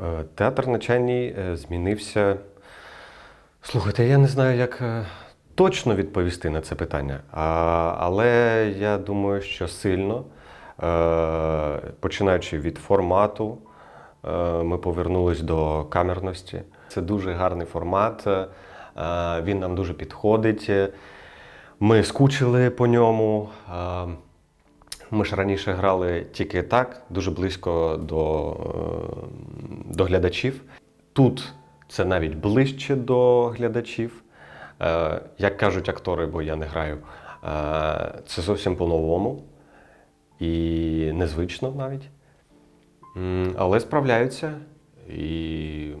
Е, Театр на Чайній е, змінився. Слухайте, я не знаю, як е, точно відповісти на це питання, але я думаю, що сильно, починаючи від формату, ми повернулись до камерності. Це дуже гарний формат, він нам дуже підходить. Ми скучили по ньому. Ми ж раніше грали тільки так, дуже близько до, до глядачів. Тут це навіть ближче до глядачів. Е, Як кажуть актори, бо я не граю, е, це зовсім по-новому і незвично навіть. Але справляються. І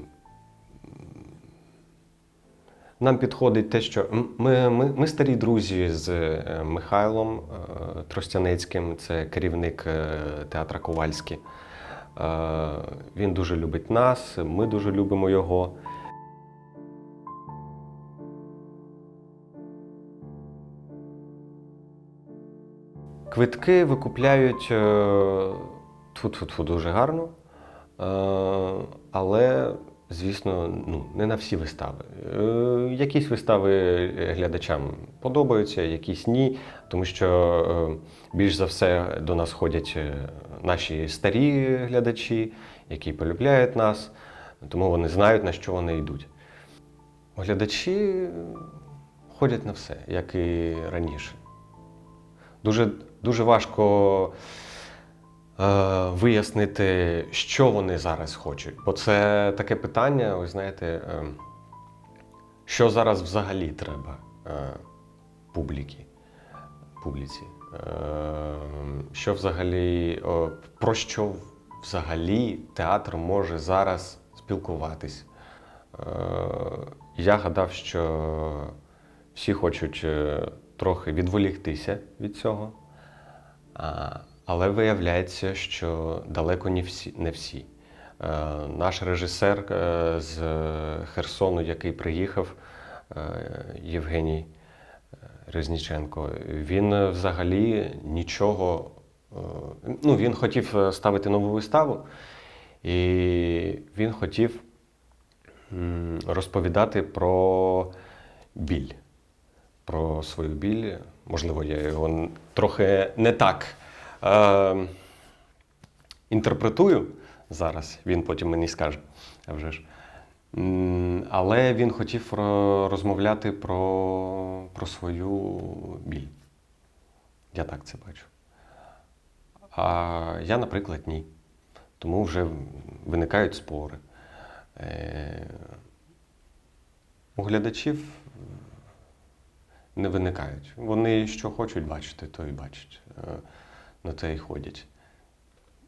нам підходить те, що ми, ми, ми старі друзі з е, Михайлом Тростянецьким, це керівник театра Ковальський. Е, Він дуже любить нас, ми дуже любимо його. Квитки викупляють тфу-тфу-тфу дуже гарно, е, але, звісно, ну, не на всі вистави. Е, Якісь вистави глядачам подобаються, якісь ні, тому що е, більш за все до нас ходять е, наші старі глядачі, які полюбляють нас, тому вони знають, на що вони йдуть. Глядачі ходять на все, як і раніше. Дуже, дуже важко е, вияснити, що вони зараз хочуть. Бо це таке питання, ви знаєте, е, що зараз взагалі треба е, публіки, публіці. Е, що взагалі, про що взагалі театр може зараз спілкуватись? Е, я гадав, що всі хочуть е, трохи відволіктися від цього. Але виявляється, що далеко не всі. Не всі. Е, Наш режисер е, з Херсону, який приїхав, е, Євгеній Резніченко, він взагалі нічого. Ну, він хотів ставити нову виставу, і він хотів розповідати про біль про свою біль. Можливо, я його трохи не так е, інтерпретую зараз. Він потім мені скаже. А вже ж. Але він хотів розмовляти про, про свою біль. Я так це бачу. А я, наприклад, ні. Тому вже виникають спори. Е, У глядачів не виникають. Вони що хочуть бачити, то і бачать. На те і ходять.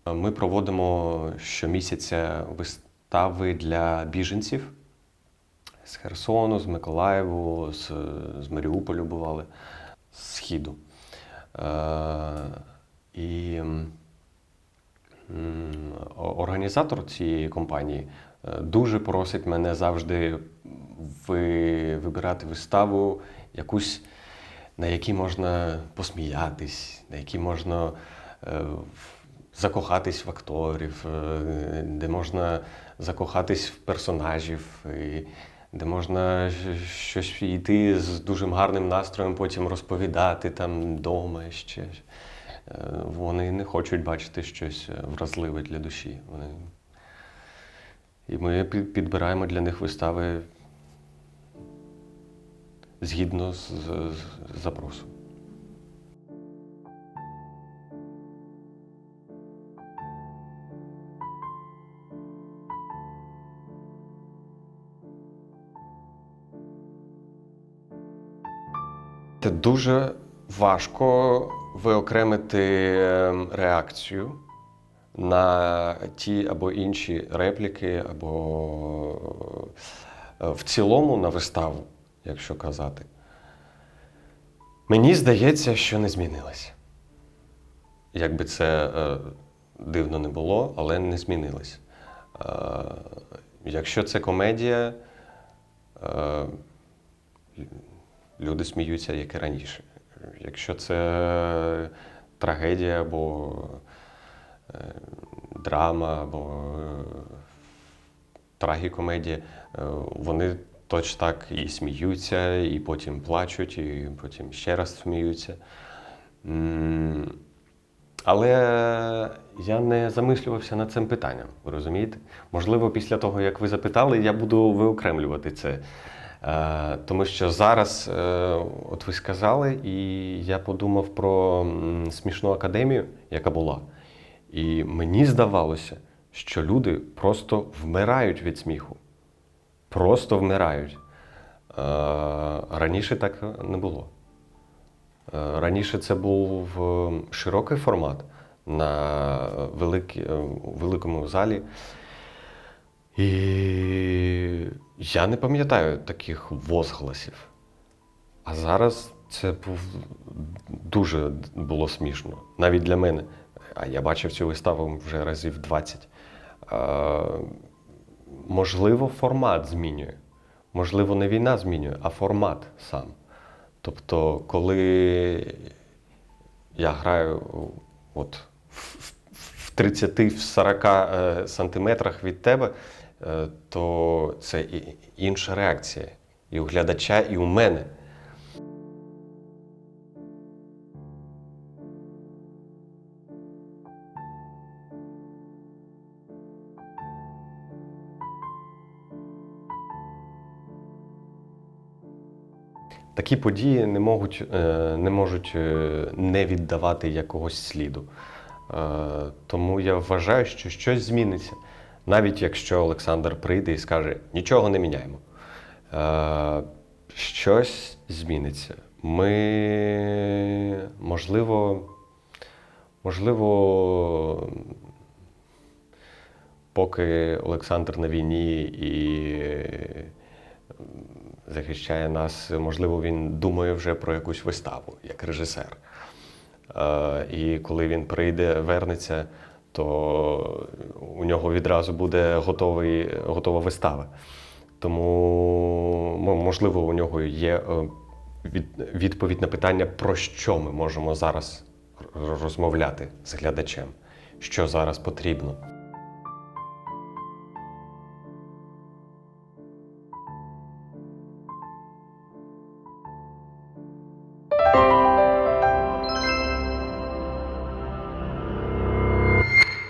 Ми проводимо щомісяця вистави для біженців з Херсону, з Миколаєву, з, з Маріуполю бували, з Східу. Е, І організатор цієї компанії е, дуже просить мене завжди вибирати виставу якусь, на якій можна посміятись, на якій можна е, закохатись в акторів, е, де можна закохатись в персонажів, і де можна щось йти з дуже гарним настроєм, потім розповідати там вдома ще. Е, Вони не хочуть бачити щось вразливе для душі. Вони... І ми підбираємо для них вистави згідно з, з, запросом. Це дуже важко виокремити ем, реакцію на ті або інші репліки, або е, в цілому на виставу, якщо казати. Мені здається, що не змінилось. Як би це е, дивно не було, але не змінилось. Е, якщо це комедія, е, люди сміються, як і раніше. Якщо це трагедія або е, драма, або е, трагікомедія, е, вони точно так і сміються, і потім плачуть, і потім ще раз сміються. Але я не замислювався над цим питанням, ви розумієте? Можливо, після того, як ви запитали, я буду виокремлювати це. Е, тому що зараз, е, от ви сказали, і я подумав про смішну академію, яка була. І мені здавалося, що люди просто вмирають від сміху. Просто вмирають. Е, раніше так не було. Е, Раніше це був е, широкий формат на великі, е, великому залі. І я не пам'ятаю таких возгласів. А зараз це був дуже було смішно, навіть для мене. А я бачив цю виставу вже разів 20. Можливо, формат змінює. Можливо, не війна змінює, а формат сам. Тобто, коли я граю от в- в 30-40 е, сантиметрах від тебе, е, то це інша реакція. І у глядача, і у мене. Такі події не можуть, е, не можуть е, не віддавати якогось сліду. Е, Тому я вважаю, що щось зміниться. Навіть якщо Олександр прийде і скаже, нічого не міняємо. Щось зміниться. Ми, можливо, можливо, поки Олександр на війні і захищає нас, можливо, він думає вже про якусь виставу, як режисер. Е, І коли він прийде, вернеться, то у нього відразу буде готовий, готова вистава. Тому, можливо, у нього є е, відповідь на питання, про що ми можемо зараз розмовляти з глядачем, що зараз потрібно.